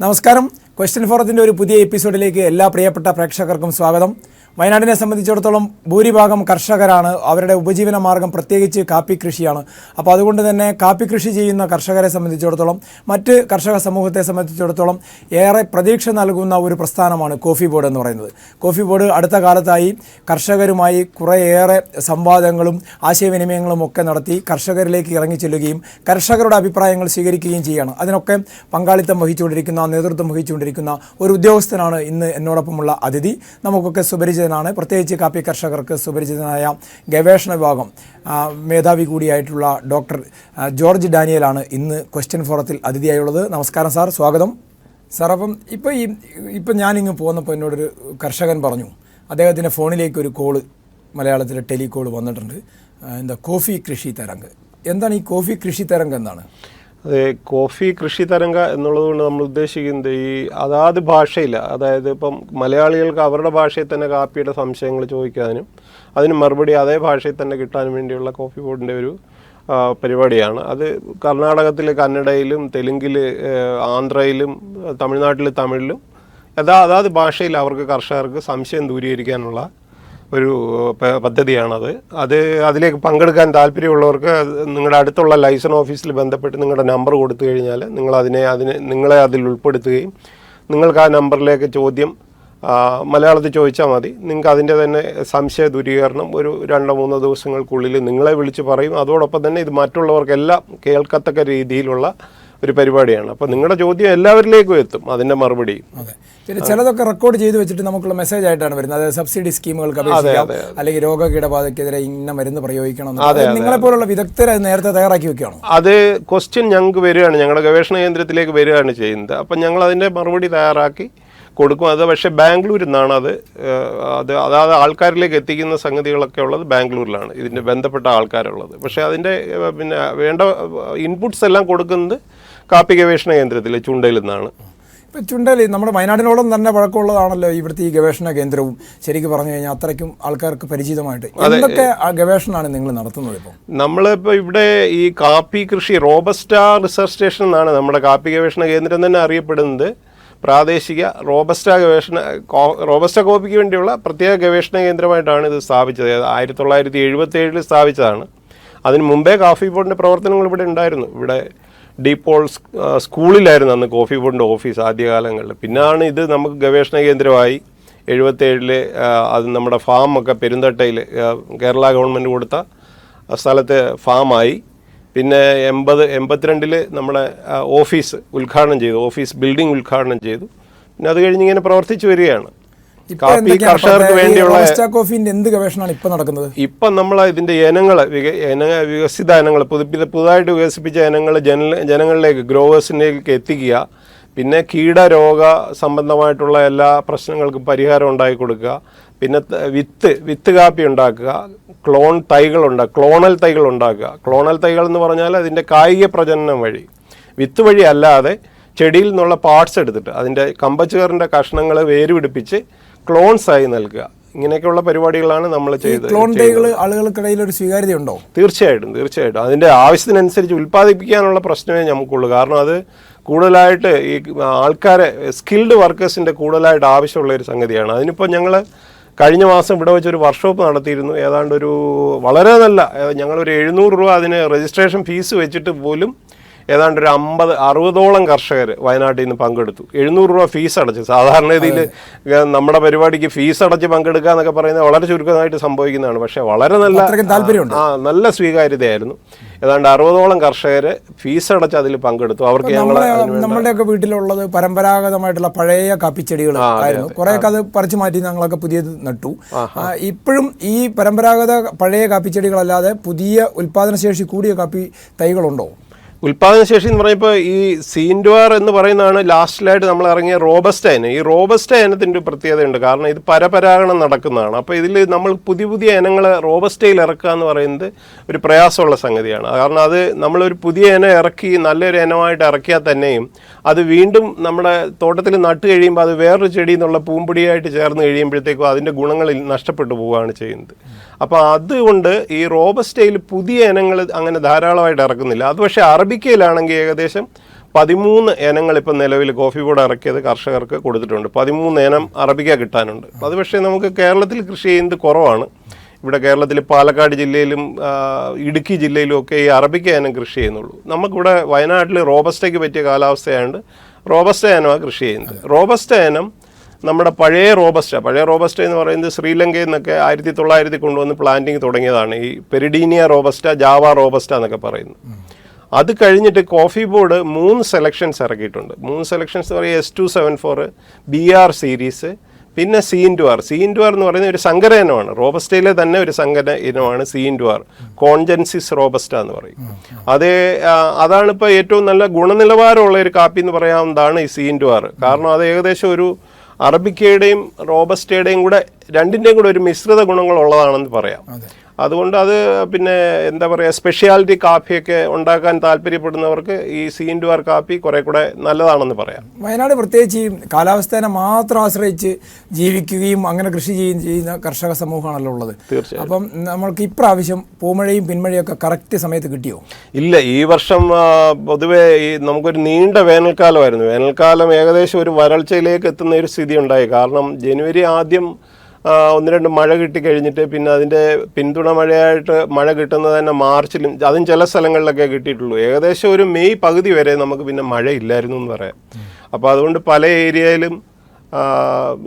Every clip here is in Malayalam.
നമസ്കാരം. ക്വസ്റ്റ്യൻ ഫോറത്തിന്റെ ഒരു പുതിയ എപ്പിസോഡിലേക്ക് എല്ലാ പ്രിയപ്പെട്ട പ്രേക്ഷകർക്കും സ്വാഗതം. വയനാടിനെ സംബന്ധിച്ചിടത്തോളം ഭൂരിഭാഗം കർഷകരാണ്. അവരുടെ ഉപജീവന മാർഗം പ്രത്യേകിച്ച് കാപ്പി കൃഷിയാണ്. അപ്പോൾ അതുകൊണ്ട് തന്നെ കാപ്പി കൃഷി ചെയ്യുന്ന കർഷകരെ സംബന്ധിച്ചിടത്തോളം മറ്റ് കർഷക സമൂഹത്തെ സംബന്ധിച്ചിടത്തോളം ഏറെ പ്രതീക്ഷ നൽകുന്ന ഒരു പ്രസ്ഥാനമാണ് കോഫി ബോർഡ് എന്ന് പറയുന്നത്. കോഫി ബോർഡ് അടുത്ത കാലത്തായി കർഷകരുമായി കുറേയേറെ സംവാദങ്ങളും ആശയവിനിമയങ്ങളും ഒക്കെ നടത്തി കർഷകരിലേക്ക് ഇറങ്ങി ചെല്ലുകയും കർഷകരുടെ അഭിപ്രായങ്ങൾ സ്വീകരിക്കുകയും ചെയ്യുകയാണ് അതിനൊക്കെ പങ്കാളിത്തം വഹിച്ചുകൊണ്ടിരിക്കുന്ന നേതൃത്വം വഹിച്ചുകൊണ്ടിരിക്കുന്ന ഒരു ഉദ്യോഗസ്ഥനാണ് ഇന്ന് എന്നോടൊപ്പമുള്ള അതിഥി. നമുക്കൊക്കെ സുപരിചിതനാണ് പ്രത്യേകിച്ച് കാപ്പി കർഷകർക്ക് സുപരിചിതനായ ഗവേഷണ വിഭാഗം മേധാവി കൂടിയായിട്ടുള്ള ഡോക്ടർ ജോർജ് ഡാനിയലാണ് ഇന്ന് ക്വസ്റ്റ്യൻ ഫോറത്തിൽ അതിഥിയായുള്ളത്. നമസ്കാരം സാർ സ്വാഗതം. സാർ അപ്പം ഇപ്പോൾ ഈ ഇപ്പം ഞാനിങ്ങ് പോന്നപ്പോൾ എന്നോടൊരു കർഷകൻ പറഞ്ഞു. അദ്ദേഹത്തിന്റെ ഫോണിലേക്ക് ഒരു കോൾ മലയാളത്തിലെ ടെലികോൾ വന്നിട്ടുണ്ട്. എന്താ കോഫി കൃഷി തരംഗ്. എന്താണ് ഈ കോഫി കൃഷി തരംഗ് എന്താണ് കോഫി കൃഷി തരംഗ എന്നുള്ളത് കൊണ്ട് നമ്മൾ ഉദ്ദേശിക്കുന്നത് ഈ അതാത് ഭാഷയിൽ അതായത് ഇപ്പം മലയാളികൾക്ക് അവരുടെ ഭാഷയിൽ തന്നെ കാപ്പിയുടെ സംശയങ്ങൾ ചോദിക്കാനും അതിന് മറുപടി അതേ ഭാഷയിൽ തന്നെ കിട്ടാനും വേണ്ടിയുള്ള കോഫി ബോർഡിന്റെ ഒരു പരിപാടിയാണ്. അത് കർണാടകത്തിൽ കന്നഡയിലും തെലുങ്കിൽ ആന്ധ്രയിലും തമിഴ്നാട്ടിൽ തമിഴിലും അതാ അതാത് ഭാഷയിൽ അവർക്ക് കർഷകർക്ക് സംശയം ദൂരീകരിക്കാനുള്ള ഒരു പദ്ധതിയാണത്. അത് അതിലേക്ക് പങ്കെടുക്കാൻ താല്പര്യമുള്ളവർക്ക് നിങ്ങളുടെ അടുത്തുള്ള ലൈസൺ ഓഫീസിൽ ബന്ധപ്പെട്ട് നിങ്ങളുടെ നമ്പർ കൊടുത്തു കഴിഞ്ഞാൽ നിങ്ങൾ അതിനെ അതിനെ നിങ്ങളെ അതിൽ ഉൾപ്പെടുത്തുകയും നിങ്ങൾക്ക് ആ നമ്പറിലേക്ക് ചോദ്യം മലയാളത്തിൽ ചോദിച്ചാൽ മതി. നിങ്ങൾക്ക് അതിന്റെ തന്നെ സംശയ ദൂരീകരണം ഒരു രണ്ടോ മൂന്നോ ദിവസങ്ങൾക്കുള്ളിൽ നിങ്ങളെ വിളിച്ച് പറയും. അതോടൊപ്പം തന്നെ ഇത് മറ്റുള്ളവർക്കെല്ലാം കേൾക്കത്തക്ക രീതിയിലുള്ള ഒരു പരിപാടിയാണ്. അപ്പോൾ നിങ്ങളുടെ ചോദ്യം എല്ലാവരിലേക്കും എത്തും. അതിന്റെ മറുപടി. അതെ. പിന്നെ ചിലതൊക്കെ റെക്കോർഡ് ചെയ്ത് വെച്ചിട്ട് നമുക്കുള്ള മെസ്സേജ് ആയിട്ടാണ് വരുന്നത്. അതായത് സബ്സിഡി സ്കീമുകൾക്ക് അപേക്ഷിക്കാം. അല്ലെങ്കിൽ രോഗകീടബാധക്കെതിരെ ഇന്ന മരുന്ന് പ്രയോഗിക്കണം നിങ്ങളെ പോലുള്ള വിദഗ്ധരെ നേരത്തെ തയ്യാറാക്കി വെക്കുകയാണ്? അത് ക്വസ്റ്റ്യൻ ഞങ്ങൾക്ക് വരികയാണ്. ഞങ്ങളുടെ ഗവേഷണ കേന്ദ്രത്തിലേക്ക് വരികയാണ് ചെയ്യുന്നത്. അപ്പം ഞങ്ങൾ അതിന്റെ മറുപടി തയ്യാറാക്കി കൊടുക്കും. അത് പക്ഷേ ബാംഗ്ലൂരിൽ നിന്നാണ് അത് അത് അതായത് ആൾക്കാരിലേക്ക് എത്തിക്കുന്ന സംഗതികളൊക്കെ ഉള്ളത് ബാംഗ്ലൂരിലാണ്. ഇതിന്റെ ബന്ധപ്പെട്ട ആൾക്കാരുള്ളത്. പക്ഷേ അതിന്റെ പിന്നെ വേണ്ട ഇൻപുട്സ് എല്ലാം കൊടുക്കുന്നത് കാപ്പി ഗവേഷണ കേന്ദ്രത്തിൽ ചുണ്ടയിൽ നിന്നാണ്. ഇപ്പം ചുണ്ടലി നമ്മുടെ വയനാടിനോളം തന്നെ പഴക്കമുള്ളതാണല്ലോ ഇവിടുത്തെ ഈ ഗവേഷണ കേന്ദ്രവും. ശരിക്കും പറഞ്ഞു കഴിഞ്ഞാൽ അത്രയ്ക്കും ആൾക്കാർക്ക് പരിചിതമായിട്ട്. എന്തൊക്കെ ആ ഗവേഷണമാണ് നിങ്ങൾ നടത്തുന്നത് ഇപ്പോൾ നമ്മളിപ്പോൾ ഇവിടെ ഈ കാപ്പി കൃഷി റോബസ്റ്റ റിസർച്ച് സ്റ്റേഷൻ എന്നാണ് നമ്മുടെ കാപ്പി ഗവേഷണ കേന്ദ്രം തന്നെ അറിയപ്പെടുന്നത്. പ്രാദേശിക റോബസ്റ്റ ഗവേഷണ റോബസ്റ്റ കോപ്പിക്ക് വേണ്ടിയുള്ള പ്രത്യേക ഗവേഷണ കേന്ദ്രമായിട്ടാണ് ഇത് സ്ഥാപിച്ചത്. ആയിരത്തി തൊള്ളായിരത്തി എഴുപത്തി ഏഴിൽ സ്ഥാപിച്ചതാണ്. അതിന് മുമ്പേ കാഫി ബോർഡിന്റെ പ്രവർത്തനങ്ങൾ ഇവിടെ ഉണ്ടായിരുന്നു. ഇവിടെ ഡീപോൾ സ്കൂളിലായിരുന്നു അന്ന് കോഫി ബോർഡിന്റെ ഓഫീസ് ആദ്യകാലങ്ങളിൽ. പിന്നാണ് ഇത് നമുക്ക് ഗവേഷണ കേന്ദ്രമായി എഴുപത്തേഴിൽ അത് നമ്മുടെ ഫാമൊക്കെ പെരുന്തട്ടയിൽ കേരള ഗവൺമെന്റ് കൊടുത്ത സ്ഥലത്ത് ഫാമായി. പിന്നെ എൺപത് എൺപത്തിരണ്ടിൽ നമ്മുടെ ഓഫീസ് ഉദ്ഘാടനം ചെയ്തു ഓഫീസ് ബിൽഡിംഗ് ഉദ്ഘാടനം ചെയ്തു. പിന്നെ അത് കഴിഞ്ഞ് ഇങ്ങനെ പ്രവർത്തിച്ചു വരികയാണ്. കർഷകർക്ക് വേണ്ടിയുള്ള കോഫിന്റെ എന്ത് ഗവേഷണമാണ് ഇപ്പൊ നടക്കുന്നത്? ഇപ്പൊ നമ്മൾ ഇതിന്റെ ഇനങ്ങൾ ഇന വികസിത ഇനങ്ങൾ പുതുതായിട്ട് വികസിപ്പിച്ച ഇനങ്ങൾ ജനങ്ങളിലേക്ക് ഗ്രോവേഴ്സിലേക്ക് എത്തിക്കുക. പിന്നെ കീടരോഗ സംബന്ധമായിട്ടുള്ള എല്ലാ പ്രശ്നങ്ങൾക്കും പരിഹാരം ഉണ്ടാക്കി കൊടുക്കുക. പിന്നെ വിത്ത് വിത്ത് കാപ്പി ഉണ്ടാക്കുക. ക്ലോൺ തൈകൾ ഉണ്ടാക്കുക ക്ലോണൽ തൈകൾ ഉണ്ടാക്കുക. ക്ലോണൽ തൈകൾ എന്ന് പറഞ്ഞാൽ അതിന്റെ കായിക പ്രജനനം വഴി. വിത്ത് വഴി അല്ലാതെ ചെടിയിൽ നിന്നുള്ള പാർട്സ് എടുത്തിട്ട് അതിന്റെ കമ്പച്ചുകറിന്റെ കഷ്ണങ്ങൾ വേര് പിടിപ്പിച്ച് ക്ലോൺസ് ആയി നൽകുക. ഇങ്ങനെയൊക്കെയുള്ള പരിപാടികളാണ് നമ്മൾ ചെയ്തത്. ക്ലോൺ തൈകൾ ആളുകൾക്കിടയിൽ ഒരു സ്വീകാര്യത ഉണ്ടോ തീർച്ചയായിട്ടും തീർച്ചയായിട്ടും. അതിന്റെ ആവശ്യത്തിനനുസരിച്ച് ഉൽപ്പാദിപ്പിക്കാനുള്ള പ്രശ്നമേ നമുക്കുള്ളൂ. കാരണം അത് കൂടുതലായിട്ട് ഈ ആൾക്കാരെ സ്കിൽഡ് വർക്കേഴ്സിന്റെ കൂടുതലായിട്ട് ആവശ്യമുള്ള ഒരു സംഗതിയാണ്. അതിനിപ്പോൾ ഞങ്ങൾ കഴിഞ്ഞ മാസം ഇവിടെ വെച്ചൊരു വർക്ക്ഷോപ്പ് നടത്തിയിരുന്നു. ഏതാണ്ട് ഒരു വളരെ നല്ല ഞങ്ങളൊരു എഴുന്നൂറ് രൂപ അതിന് രജിസ്ട്രേഷൻ ഫീസ് വെച്ചിട്ട് പോലും ഏതാണ്ട് ഒരു അമ്പത് അറുപതോളം കർഷകർ വയനാട്ടിൽ നിന്ന് പങ്കെടുത്തു. എഴുന്നൂറ് രൂപ ഫീസ് അടച്ച്. സാധാരണ രീതിയിൽ നമ്മുടെ പരിപാടിക്ക് ഫീസ് അടച്ച് പങ്കെടുക്കുക എന്നൊക്കെ പറയുന്നത് വളരെ ചുരുക്കമായിട്ട് സംഭവിക്കുന്നതാണ്. പക്ഷേ വളരെ നല്ല. ആ നല്ല സ്വീകാര്യതയായിരുന്നു. ഏതാണ്ട് അറുപതോളം കർഷകർ ഫീസ് അടച്ച് അതിൽ പങ്കെടുത്തു. അവർക്ക് ഞങ്ങൾ നമ്മുടെയൊക്കെ വീട്ടിലുള്ളത് പരമ്പരാഗതമായിട്ടുള്ള പഴയ കാപ്പിച്ചെടികൾ ആയിരുന്നു. കുറേയൊക്കെ അത് പറിച്ചു മാറ്റി ഞങ്ങളൊക്കെ പുതിയത് നട്ടു. ഇപ്പോഴും ഈ പരമ്പരാഗത പഴയ കാപ്പിച്ചെടികളല്ലാതെ പുതിയ ഉൽപാദനശേഷി കൂടിയ കാപ്പി തൈകളുണ്ടോ? ഉൽപാദനശേഷി എന്ന് പറയുമ്പോൾ ഈ സീൻഡുവാർ എന്ന് പറയുന്നതാണ് ലാസ്റ്റിലായിട്ട് നമ്മൾ ഇറങ്ങിയ റോബസ്റ്റ് ഇനം ഈ റോബസ്റ്റ് ഇനത്തിന്റെ ഒരു പ്രത്യേകതയുണ്ട്. കാരണം ഇത് പരപരാഗണം നടക്കുന്നതാണ്. അപ്പോൾ ഇതിൽ നമ്മൾ പുതിയ പുതിയ ഇനങ്ങൾ റോബസ്റ്റയിൽ ഇറക്കുക എന്ന് പറയുന്നത് ഒരു പ്രയാസമുള്ള സംഗതിയാണ്. കാരണം അത് നമ്മളൊരു പുതിയ ഇനം ഇറക്കി നല്ലൊരു ഇനമായിട്ട് ഇറക്കിയാൽ തന്നെയും അത് വീണ്ടും നമ്മുടെ തോട്ടത്തിൽ നട്ട് കഴിയുമ്പോൾ അത് വേറൊരു ചെടി എന്നുള്ള പൂമ്പൊടിയായിട്ട് ചേർന്ന് കഴിയുമ്പോഴത്തേക്കും അതിന്റെ ഗുണങ്ങളിൽ നഷ്ടപ്പെട്ടു പോവുകയാണ് ചെയ്യുന്നത്. അപ്പോൾ അതുകൊണ്ട് ഈ റോബസ്റ്റയിൽ പുതിയ ഇനങ്ങൾ അങ്ങനെ ധാരാളമായിട്ട് ഇറക്കുന്നില്ല. അത് പക്ഷേ അറബിക്കയിലാണെങ്കിൽ ഏകദേശം പതിമൂന്ന് ഇനങ്ങൾ ഇപ്പം നിലവിൽ കോഫി ബോർഡ് ഇറക്കിയത് കർഷകർക്ക് കൊടുത്തിട്ടുണ്ട്. പതിമൂന്ന് ഇനം അറബിക്ക കിട്ടാനുണ്ട്. അത് പക്ഷേ നമുക്ക് കേരളത്തിൽ കൃഷി ചെയ്യുന്നത് കുറവാണ്. ഇവിടെ കേരളത്തിൽ പാലക്കാട് ജില്ലയിലും ഇടുക്കി ജില്ലയിലും ഒക്കെ ഈ അറബിക്ക ഇനം കൃഷി ചെയ്യുന്നുള്ളൂ. നമുക്കിവിടെ വയനാട്ടിൽ റോബസ്റ്റയ്ക്ക് പറ്റിയ കാലാവസ്ഥയായതുകൊണ്ട് റോബസ്റ്റ ഇനമാണ് കൃഷി ചെയ്യുന്നത്. റോബസ്റ്റ ഇനം നമ്മുടെ പഴയ റോബസ്റ്റ പഴയ റോബസ്റ്റ എന്ന് പറയുന്നത് ശ്രീലങ്കയിൽ നിന്നൊക്കെ ആയിരത്തി തൊള്ളായിരത്തി കൊണ്ടുവന്ന് പ്ലാന്റിങ് തുടങ്ങിയതാണ്. ഈ പെരിഡീനിയ റോബസ്റ്റ ജാവ റോബസ്റ്റ എന്നൊക്കെ പറയുന്നത്. അത് കഴിഞ്ഞിട്ട് കോഫി ബോർഡ് മൂന്ന് സെലക്ഷൻസ് ഇറക്കിയിട്ടുണ്ട്. മൂന്ന് സെലക്ഷൻസ് എന്ന് പറയുക S two seven four B R series പിന്നെ C into R C into R എന്ന് പറയുന്ന ഒരു സങ്കര ഇനമാണ്. റോബസ്റ്റയിലെ തന്നെ ഒരു സങ്കര ഇനമാണ് C into R congensis robusta എന്ന് പറയും. അത് അതാണ് ഇപ്പോൾ ഏറ്റവും നല്ല ഗുണനിലവാരമുള്ള ഒരു കാപ്പി എന്ന് പറയാവുന്നതാണ് ഈ സി ഇന്റു ആർ കാരണം അത് ഏകദേശം ഒരു അറബിക്കയുടെയും റോബസ്റ്റയുടെയും കൂടെ രണ്ടിന്റെയും കൂടെ ഒരു മിശ്രിത ഗുണങ്ങളുള്ളതാണെന്ന് പറയാം. അതുകൊണ്ട് അത് പിന്നെ എന്താ പറയുക സ്പെഷ്യാലിറ്റി കാപ്പിയൊക്കെ ഉണ്ടാക്കാൻ താല്പര്യപ്പെടുന്നവർക്ക് ഈ സി ടു ആർ കാപ്പി കുറെ കൂടെ നല്ലതാണെന്ന് പറയാം. വയനാട് പ്രത്യേകിച്ച് ഈ കാലാവസ്ഥേനെ മാത്രം ആശ്രയിച്ച് ജീവിക്കുകയും അങ്ങനെ കൃഷി ചെയ്യുകയും ചെയ്യുന്ന കർഷക സമൂഹമാണല്ലോ ഉള്ളത്. തീർച്ചയായും. അപ്പം നമ്മൾക്ക് ഇപ്രാവശ്യം പൂമഴയും പിന്മഴയും ഒക്കെ കറക്റ്റ് സമയത്ത് കിട്ടിയോ? ഇല്ല ഈ വർഷം പൊതുവെ ഈ നമുക്കൊരു നീണ്ട വേനൽക്കാലമായിരുന്നു. വേനൽക്കാലം ഏകദേശം ഒരു വരൾച്ചയിലേക്ക് എത്തുന്ന ഒരു സ്ഥിതി ഉണ്ടായി കാരണം ജനുവരി ആദ്യം ഒന്ന് രണ്ട് മഴ കിട്ടിക്കഴിഞ്ഞിട്ട് പിന്നെ അതിന്റെ പിന്തുണ മഴയായിട്ട് മഴ കിട്ടുന്നത് തന്നെ മാർച്ചിലും അതും ചില സ്ഥലങ്ങളിലൊക്കെ കിട്ടിയിട്ടുള്ളൂ. ഏകദേശം ഒരു മെയ് പകുതി വരെ നമുക്ക് പിന്നെ മഴ ഇല്ലായിരുന്നു എന്ന് പറയാം. അപ്പോൾ അതുകൊണ്ട് പല ഏരിയയിലും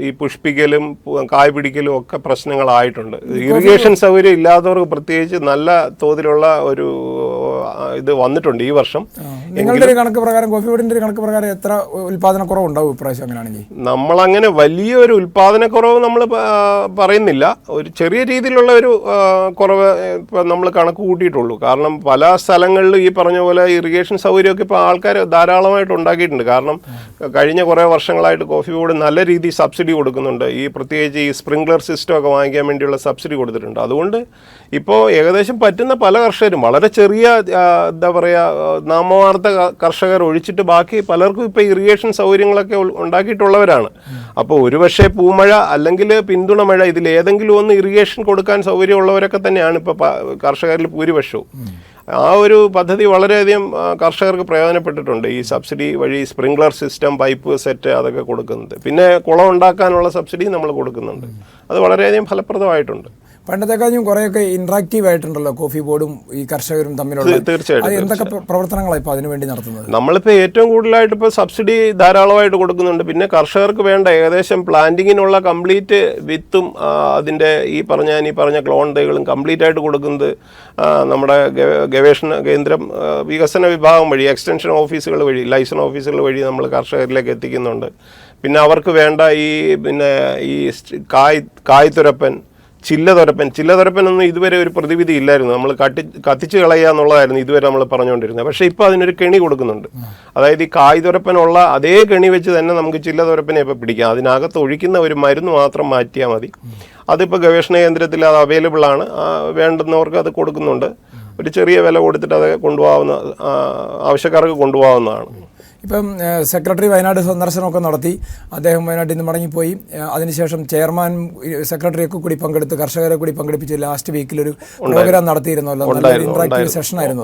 ഈ പുഷ്പിക്കലും കായ് പിടിക്കലും ഒക്കെ പ്രശ്നങ്ങളായിട്ടുണ്ട്. ഇറിഗേഷൻ സൗകര്യം ഇല്ലാത്തവർക്ക് പ്രത്യേകിച്ച് നല്ല തോതിലുള്ള ഒരു ഇത് വന്നിട്ടുണ്ട് ഈ വർഷം. നിങ്ങളുടെ ഒരു കണക്ക് പ്രകാരം കോഫി വീടിന്റെ ഒരു കണക്ക് പ്രകാരം എത്ര ഉൽപാദന കുറവുണ്ടാവും ഇപ്രാവശ്യം അങ്ങനെയാണെങ്കിൽ? നമ്മളങ്ങനെ വലിയൊരു ഉൽപാദന കുറവ് നമ്മൾ പറയുന്നില്ല. ഒരു ചെറിയ രീതിയിലുള്ള ഒരു കുറവ് ഇപ്പം നമ്മൾ കണക്ക് കൂട്ടിയിട്ടുള്ളൂ. കാരണം പല സ്ഥലങ്ങളിലും ഈ പറഞ്ഞ പോലെ ഇറിഗേഷൻ സൗകര്യമൊക്കെ ഇപ്പോൾ ആൾക്കാർ ധാരാളമായിട്ട് ഉണ്ടാക്കിയിട്ടുണ്ട്. കാരണം കഴിഞ്ഞ കുറേ വർഷങ്ങളായിട്ട് കോഫി ബോർഡ് നല്ല രീതിയിൽ സബ്സിഡി കൊടുക്കുന്നുണ്ട്. ഈ പ്രത്യേകിച്ച് ഈ സ്പ്രിംഗ്ലർ സിസ്റ്റമൊക്കെ വാങ്ങിക്കാൻ വേണ്ടിയുള്ള സബ്സിഡി കൊടുത്തിട്ടുണ്ട്. അതുകൊണ്ട് ഇപ്പോൾ ഏകദേശം പറ്റുന്ന പല കർഷകരും വളരെ ചെറിയ എന്താ പറയുക നാമവാർത്ത കർഷകർ ഒഴിച്ചിട്ട് ബാക്കി പലർക്കും ഇപ്പോൾ ഇറിഗേഷൻ സൗകര്യങ്ങളൊക്കെ ഉണ്ടാക്കിയിട്ടുള്ളവരാണ്. അപ്പോൾ ഒരുപക്ഷെ പൂമഴ അല്ലെങ്കിൽ പിന്തുണ മഴ ഇതിൽ ഏതെങ്കിലും ഒന്ന് ഇറിഗേഷൻ കൊടുക്കാൻ സൗകര്യമുള്ളവരൊക്കെ തന്നെയാണ് ഇപ്പോൾ കർഷകരിൽ ഭൂരിപക്ഷവും. ആ ഒരു പദ്ധതി വളരെയധികം കർഷകർക്ക് പ്രയോജനപ്പെട്ടിട്ടുണ്ട്. ഈ സബ്സിഡി വഴി സ്പ്രിംഗ്ലർ സിസ്റ്റം പൈപ്പ് സെറ്റ് അതൊക്കെ കൊടുക്കുന്നത് പിന്നെ കുളം ഉണ്ടാക്കാനുള്ള സബ്സിഡി നമ്മൾ കൊടുക്കുന്നുണ്ട്. അത് വളരെയധികം ഫലപ്രദമായിട്ടുണ്ട്. പണ്ടത്തെക്കാളും കുറേയൊക്കെ ഇന്ററാക്റ്റീവ് ആയിട്ടുണ്ടല്ലോ കോഫി ബോർഡും ഈ കർഷകരും തമ്മിലുള്ള തീർച്ചയായിട്ടും, എന്തൊക്കെ പ്ര- പ്രവർത്തനങ്ങളാണ് ഇപ്പോൾ അതിനുവേണ്ടി നടത്തുന്നത്? നമ്മളിപ്പോൾ ഏറ്റവും കൂടുതലായിട്ട് ഇപ്പോൾ സബ്സിഡി ധാരാളമായിട്ട് കൊടുക്കുന്നുണ്ട്. പിന്നെ കർഷകർക്ക് വേണ്ട ഏകദേശം പ്ലാന്റിങ്ങിനുള്ള കംപ്ലീറ്റ് വിത്തും അതിന്റെ അതിന്റെ ഈ പറഞ്ഞ ഞാൻ ഈ പറഞ്ഞ ക്ലോൺ തൈകളും കംപ്ലീറ്റ് ആയിട്ട് കൊടുക്കുന്നത് നമ്മുടെ ഗവേഷണ കേന്ദ്രം വികസന വിഭാഗം വഴി എക്സ്റ്റൻഷൻ ഓഫീസുകൾ വഴി ലൈസൻസ് ഓഫീസുകൾ വഴി നമ്മൾ കർഷകരിലേക്ക് എത്തിക്കുന്നുണ്ട്. പിന്നെ അവർക്ക് വേണ്ട ഈ പിന്നെ ഈ കായ് കായ് തുരപ്പൻ ചില്ലതുരപ്പൻ. ചില്ലതുരപ്പനൊന്നും ഇതുവരെ ഒരു പ്രതിവിധി ഇല്ലായിരുന്നു. നമ്മൾ കട്ടി കത്തിച്ച് കളയുക എന്നുള്ളതായിരുന്നു ഇതുവരെ നമ്മൾ പറഞ്ഞുകൊണ്ടിരുന്നത്. പക്ഷെ ഇപ്പോൾ അതിനൊരു കെണി കൊടുക്കുന്നുണ്ട്. അതായത് ഈ കായ്തുരപ്പനുള്ള അതേ കെണി വെച്ച് തന്നെ നമുക്ക് ചില്ലതുരപ്പനെ ഇപ്പോൾ പിടിക്കാം. അതിനകത്ത് ഒഴിക്കുന്ന ഒരു മരുന്ന് മാത്രം മാറ്റിയാൽ മതി. അതിപ്പോൾ ഗവേഷണ കേന്ദ്രത്തിൽ അത് അവൈലബിൾ ആണ്. വേണ്ടുന്നവർക്ക് അത് കൊടുക്കുന്നുണ്ട്. ഒരു ചെറിയ വില കൊടുത്തിട്ട് അത് കൊണ്ടുപോകാവുന്ന ആവശ്യക്കാർക്ക് കൊണ്ടുപോകാവുന്നതാണ്. ഇപ്പം സെക്രട്ടറി വയനാട് സന്ദർശനമൊക്കെ നടത്തി. അദ്ദേഹം വയനാട്ടിൽ നിന്ന് മടങ്ങിപ്പോയി. അതിനുശേഷം ചെയർമാൻ സെക്രട്ടറിയൊക്കെ കൂടി പങ്കെടുത്ത് കർഷകരെ കൂടി പങ്കെടുപ്പിച്ച് ലാസ്റ്റ് വീക്കിൽ ഒരു പ്രോഗ്രാം നടത്തിയിരുന്നല്ലോ. നല്ലൊരു ഇന്ററാക്റ്റീവ് സെഷൻ ആയിരുന്നു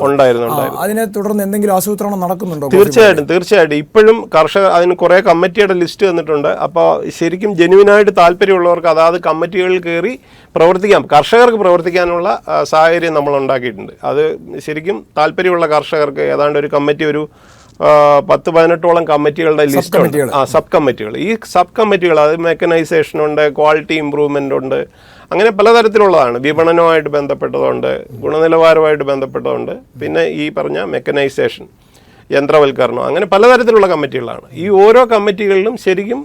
അത്. അതിനെ തുടർന്ന് എന്തെങ്കിലും ആസൂത്രണം നടക്കുന്നുണ്ടോ? തീർച്ചയായിട്ടും തീർച്ചയായിട്ടും. ഇപ്പോഴും കർഷകർ അതിന് കുറെ കമ്മിറ്റിയുടെ ലിസ്റ്റ് തന്നിട്ടുണ്ട് അപ്പോൾ ശരിക്കും ജെനുവിനായിട്ട് താല്പര്യമുള്ളവർക്ക് അതാത് കമ്മിറ്റികളിൽ കയറി പ്രവർത്തിക്കാം. കർഷകർക്ക് പ്രവർത്തിക്കാനുള്ള സാഹചര്യം നമ്മൾ ഉണ്ടാക്കിയിട്ടുണ്ട്. അത് ശരിക്കും താല്പര്യമുള്ള കർഷകർക്ക് ഏതാണ്ട് ഒരു കമ്മിറ്റി ഒരു പത്ത് പതിനെട്ടോളം കമ്മിറ്റികളുടെ ലിസ്റ്റ് ഉണ്ട്. ആ സബ് കമ്മിറ്റികൾ ഈ സബ് കമ്മിറ്റികൾ അത് മെക്കനൈസേഷൻ ഉണ്ട് ക്വാളിറ്റി ഇമ്പ്രൂവ്മെന്റ് ഉണ്ട് അങ്ങനെ പലതരത്തിലുള്ളതാണ്. വിപണനവുമായിട്ട് ബന്ധപ്പെട്ടതുണ്ട് ഗുണനിലവാരവുമായിട്ട് ബന്ധപ്പെട്ടതുണ്ട്. പിന്നെ ഈ പറഞ്ഞ മെക്കനൈസേഷൻ യന്ത്രവൽക്കരണം അങ്ങനെ പലതരത്തിലുള്ള കമ്മിറ്റികളാണ്. ഈ ഓരോ കമ്മിറ്റികളിലും ശരിക്കും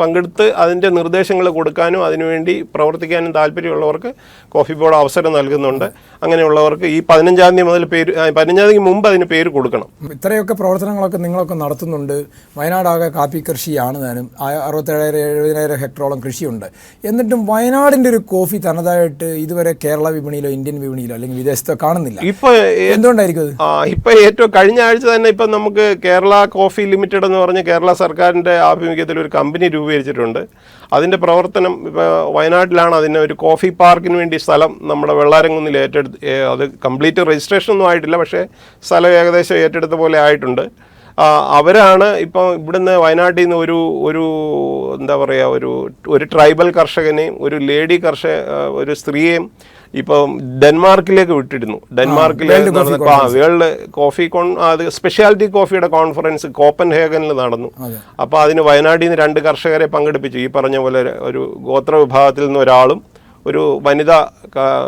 പങ്കെടുത്ത് അതിന്റെ നിർദ്ദേശങ്ങൾ കൊടുക്കാനും അതിനുവേണ്ടി പ്രവർത്തിക്കാനും താല്പര്യമുള്ളവർക്ക് കോഫി ബോർഡ് അവസരം നൽകുന്നുണ്ട്. അങ്ങനെയുള്ളവർക്ക് ഈ പതിനഞ്ചാം തീയതി മുതൽ പേര് പതിനഞ്ചാം തീയതി മുമ്പ് അതിന് പേര് കൊടുക്കണം. ഇത്രയൊക്കെ പ്രവർത്തനങ്ങളൊക്കെ നിങ്ങളൊക്കെ നടത്തുന്നുണ്ട്. വയനാടാകെ കാപ്പി കൃഷിയാണ് താനും അറുപത്തേഴായിരം എഴുപതിനായിരം ഹെക്ടറോളം കൃഷിയുണ്ട്. എന്നിട്ടും വയനാടിന്റെ ഒരു കോഫി തനതായിട്ട് ഇതുവരെ കേരള വിപണിയിലോ ഇന്ത്യൻ വിപണിയിലോ അല്ലെങ്കിൽ വിദേശത്തോ കാണുന്നില്ല. ഇപ്പോൾ എന്തുകൊണ്ടായിരിക്കും ഇപ്പോൾ ഇപ്പൊ ഏറ്റവും കഴിഞ്ഞ ആഴ്ച തന്നെ ഇപ്പം നമുക്ക് കേരള കോഫി ലിമിറ്റഡ് എന്ന് പറഞ്ഞ് കേരള സർക്കാരിന്റെ ആഭിമുഖ്യത്തിൽ ഒരു കമ്പനി രൂപീകരിച്ചിട്ടുണ്ട്. അതിന്റെ പ്രവർത്തനം ഇപ്പോൾ വയനാട്ടിലാണ് അതിന് ഒരു കോഫി പാർക്കിന് വേണ്ടി സ്ഥലം നമ്മുടെ വെള്ളാരംകുന്നിൽ ഏറ്റെടുത്ത് അത് കംപ്ലീറ്റ് രജിസ്ട്രേഷൻ ഒന്നും ആയിട്ടില്ല പക്ഷേ സ്ഥലം ഏകദേശം ഏറ്റെടുത്ത പോലെ ആയിട്ടുണ്ട്. അവരാണ് ഇപ്പം ഇവിടുന്ന് വയനാട്ടിൽ നിന്ന് ഒരു ഒരു എന്താ പറയുക ഒരു ഒരു ട്രൈബൽ കർഷകനെയും ഒരു ലേഡി കർഷക ഒരു സ്ത്രീയെയും ഇപ്പം ഡെൻമാർക്കിലേക്ക് വിട്ടിരുന്നു. ഡെൻമാർക്കിൽ ആ, വേൾഡ് കോഫി കോൺ അത് സ്പെഷ്യാലിറ്റി കോഫിയുടെ കോൺഫറൻസ് കോപ്പൻ ഹേഗനിൽ നടന്നു. അപ്പോൾ അതിന് വയനാട്ടിൽ നിന്ന് രണ്ട് കർഷകരെ പങ്കെടുപ്പിച്ചു. ഈ പറഞ്ഞ പോലെ ഒരു ഗോത്ര വിഭാഗത്തിൽ നിന്ന് ഒരാളും ഒരു വനിതാ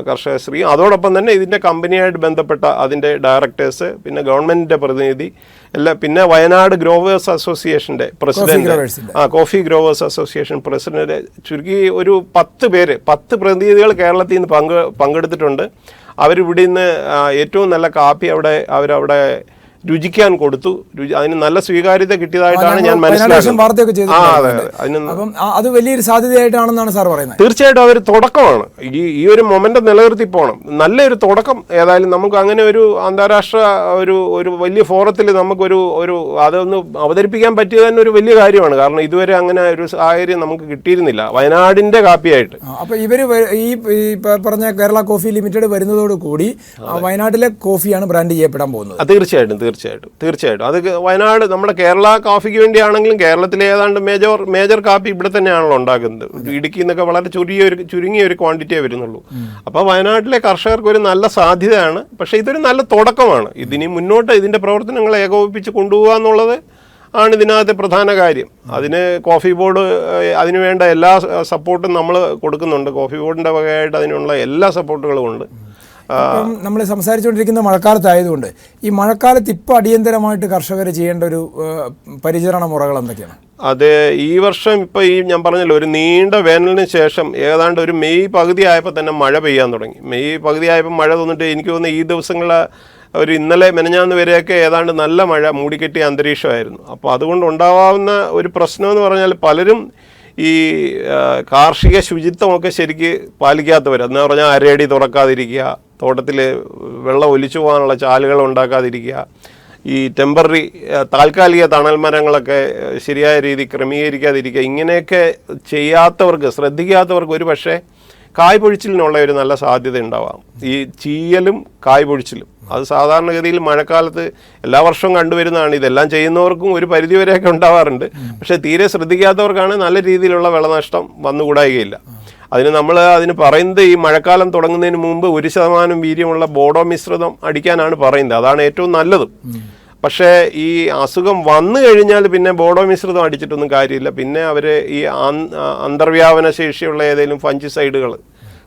കർഷക സ്ത്രീ. അതോടൊപ്പം തന്നെ ഇതിന്റെ കമ്പനിയായിട്ട് ബന്ധപ്പെട്ട അതിന്റെ ഡയറക്ടേഴ്സ് പിന്നെ ഗവൺമെന്റിന്റെ പ്രതിനിധി എല്ലാം പിന്നെ വയനാട് ഗ്രോവേഴ്സ് അസോസിയേഷന്റെ പ്രസിഡന്റ്. ആ കോഫി ഗ്രോവേഴ്സ് അസോസിയേഷൻ പ്രസിഡന്റ്. ചുരുക്കി ഒരു പത്ത് പേര് പത്ത് പ്രതിനിധികൾ കേരളത്തിൽ നിന്ന് പങ്ക് പങ്കെടുത്തിട്ടുണ്ട്. അവരിവിടെ നിന്ന് ഏറ്റവും നല്ല കാപ്പി അവിടെ അവരവിടെ രുചിക്കാൻ കൊടുത്തു. രുചി അതിന് നല്ല സ്വീകാര്യത കിട്ടിയതായിട്ടാണ് ഞാൻ മനസ്സിലാക്കുന്നത്. ആ അതെ അതിന് അത് വലിയൊരു സാധ്യതയായിട്ടാണെന്നാണ് സാർ പറയുന്നത്. തീർച്ചയായിട്ടും അതൊരു തുടക്കമാണ്. ഈ ഈ ഒരു മൊമെന്റ് നിലനിർത്തി പോകണം നല്ലൊരു തുടക്കം ഏതായാലും നമുക്ക് അങ്ങനെ ഒരു അന്താരാഷ്ട്ര ഒരു ഒരു വലിയ ഫോറത്തിൽ നമുക്കൊരു ഒരു അതൊന്ന് അവതരിപ്പിക്കാൻ പറ്റിയത് തന്നെ ഒരു വലിയ കാര്യമാണ്. കാരണം ഇതുവരെ അങ്ങനെ ഒരു സാഹചര്യം നമുക്ക് കിട്ടിയിരുന്നില്ല. വയനാടിന്റെ കാപ്പിയായിട്ട്. അപ്പൊ ഇവർ ഈ പറഞ്ഞ കേരള കോഫി ലിമിറ്റഡ് വരുന്നതോടുകൂടി കൂടി വയനാട്ടിലെ കോഫിയാണ് ബ്രാൻഡ് ചെയ്യപ്പെടാൻ പോകുന്നത്. തീർച്ചയായിട്ടും തീർച്ചയായിട്ടും തീർച്ചയായിട്ടും. അത് വയനാട് നമ്മുടെ കേരള കാഫിക്ക് വേണ്ടിയാണെങ്കിലും കേരളത്തിലെ ഏതാണ്ട് മേജർ മേജർ കാപ്പി ഇവിടെ തന്നെയാണല്ലോ ഉണ്ടാക്കുന്നത്. ഇടുക്കി എന്നൊക്കെ വളരെ ചുരുങ്ങിയ ഒരു ചുരുങ്ങിയ ഒരു ക്വാണ്ടിറ്റിയേ വരുന്നുള്ളൂ. അപ്പോൾ വയനാട്ടിലെ കർഷകർക്ക് ഒരു നല്ല സാധ്യതയാണ്. പക്ഷേ ഇതൊരു നല്ല തുടക്കമാണ്. ഇതിനി മുന്നോട്ട് ഇതിന്റെ പ്രവർത്തനങ്ങൾ ഏകോപിപ്പിച്ച് കൊണ്ടുപോകുക എന്നുള്ളത് ആണ് ഇതിനകത്തെ പ്രധാന കാര്യം. അതിന് കോഫി ബോർഡ് അതിന് വേണ്ട എല്ലാ സപ്പോർട്ടും നമ്മൾ കൊടുക്കുന്നുണ്ട്. കോഫി ബോർഡിന്റെ വകയായിട്ട് അതിനുള്ള എല്ലാ സപ്പോർട്ടുകളും ഉണ്ട്. നമ്മൾ സംസാരിച്ചുകൊണ്ടിരിക്കുന്ന മഴക്കാലത്തായതുകൊണ്ട്. ഈ മഴക്കാലത്ത് ഇപ്പം അടിയന്തരമായിട്ട് കർഷകർ ചെയ്യേണ്ട ഒരു പരിചരണ മുറകൾ എന്തൊക്കെയാണ്? അതെ ഈ വർഷം ഇപ്പോൾ ഈ ഞാൻ പറഞ്ഞല്ലോ ഒരു നീണ്ട വേനലിന് ശേഷം ഏതാണ്ട് ഒരു മെയ് പകുതി ആയപ്പോൾ തന്നെ മഴ പെയ്യാൻ തുടങ്ങി. മെയ് പകുതി ആയപ്പോൾ മഴ തോന്നിട്ട് എനിക്ക് തോന്നുന്നു ഈ ദിവസങ്ങളിൽ ഒരു ഇന്നലെ മെനഞ്ഞാന്ന് വരെയൊക്കെ ഏതാണ്ട് നല്ല മഴ മൂടിക്കെട്ടിയ അന്തരീക്ഷമായിരുന്നു. അപ്പോൾ അതുകൊണ്ട് ഉണ്ടാവാവുന്ന ഒരു പ്രശ്നം എന്ന് പറഞ്ഞാൽ പലരും ഈ കാർഷിക ശുചിത്വമൊക്കെ ശരിക്ക് പാലിക്കാത്തവർ എന്ന് പറഞ്ഞാൽ അരയടി തുറക്കാതിരിക്കുക തോട്ടത്തിൽ വെള്ളം ഒലിച്ചു പോകാനുള്ള ചാലുകൾ ഉണ്ടാക്കാതിരിക്കുക. ഈ ടെമ്പററി താൽക്കാലിക തണൽ മരങ്ങളൊക്കെ ശരിയായ രീതി ക്രമീകരിക്കാതിരിക്കുക. ഇങ്ങനെയൊക്കെ ചെയ്യാത്തവർക്ക് ശ്രദ്ധിക്കാത്തവർക്ക് ഒരു പക്ഷേ കായ് പൊഴിച്ചിലിനുള്ള ഒരു നല്ല സാധ്യത ഉണ്ടാവാം. ഈ ചീയലും കായ് പൊഴിച്ചിലും. അത് സാധാരണഗതിയിൽ മഴക്കാലത്ത് എല്ലാ വർഷവും കണ്ടുവരുന്നതാണ്. ഇതെല്ലാം ചെയ്യുന്നവർക്കും ഒരു പരിധിവരെയൊക്കെ ഉണ്ടാവാറുണ്ട്. പക്ഷേ തീരെ ശ്രദ്ധിക്കാത്തവർക്കാണ് നല്ല രീതിയിലുള്ള വിളനഷ്ടം വന്നുകൂടായികയില്ല. അതിന് നമ്മൾ അതിന് പറയുന്നത് ഈ മഴക്കാലം തുടങ്ങുന്നതിന് മുമ്പ് ഒരു ശതമാനം വീര്യമുള്ള ബോഡോ മിശ്രിതം അടിക്കാനാണ് പറയുന്നത്. അതാണ് ഏറ്റവും നല്ലത്. പക്ഷേ ഈ അസുഖം വന്നു കഴിഞ്ഞാൽ പിന്നെ ബോഡോ മിശ്രിതം അടിച്ചിട്ടൊന്നും കാര്യമില്ല. പിന്നെ അവർ ഈ അന്തർവ്യാപന ശേഷിയുള്ള ഏതെങ്കിലും ഫഞ്ചിസൈഡുകൾ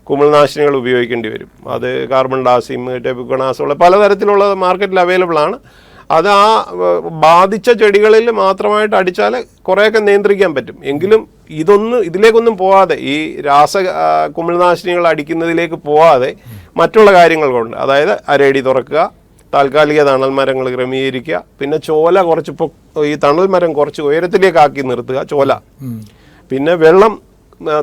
കുമിൾനാശിനികൾ ഉപയോഗിക്കേണ്ടി വരും. അത് കാർബൺ ഡാസിം ടെബുക്കണാസുള്ള പലതരത്തിലുള്ള മാർക്കറ്റിൽ അവൈലബിൾ ആണ്. അത് ആ ബാധിച്ച ചെടികളിൽ മാത്രമായിട്ട് അടിച്ചാൽ കുറേയൊക്കെ നിയന്ത്രിക്കാൻ പറ്റും. എങ്കിലും ഇതൊന്നും ഇതിലേക്കൊന്നും പോവാതെ ഈ രാസ കുമിൾനാശിനികൾ അടിക്കുന്നതിലേക്ക് പോവാതെ മറ്റുള്ള കാര്യങ്ങൾ കൊണ്ട് അതായത് അരയടി തുറക്കുക താൽക്കാലിക തണൽ മരങ്ങൾ ക്രമീകരിക്കുക പിന്നെ ചോല കുറച്ച് ഈ തണൽ മരം കുറച്ച് ഉയരത്തിലേക്ക് ആക്കി നിർത്തുക ചോല. പിന്നെ വെള്ളം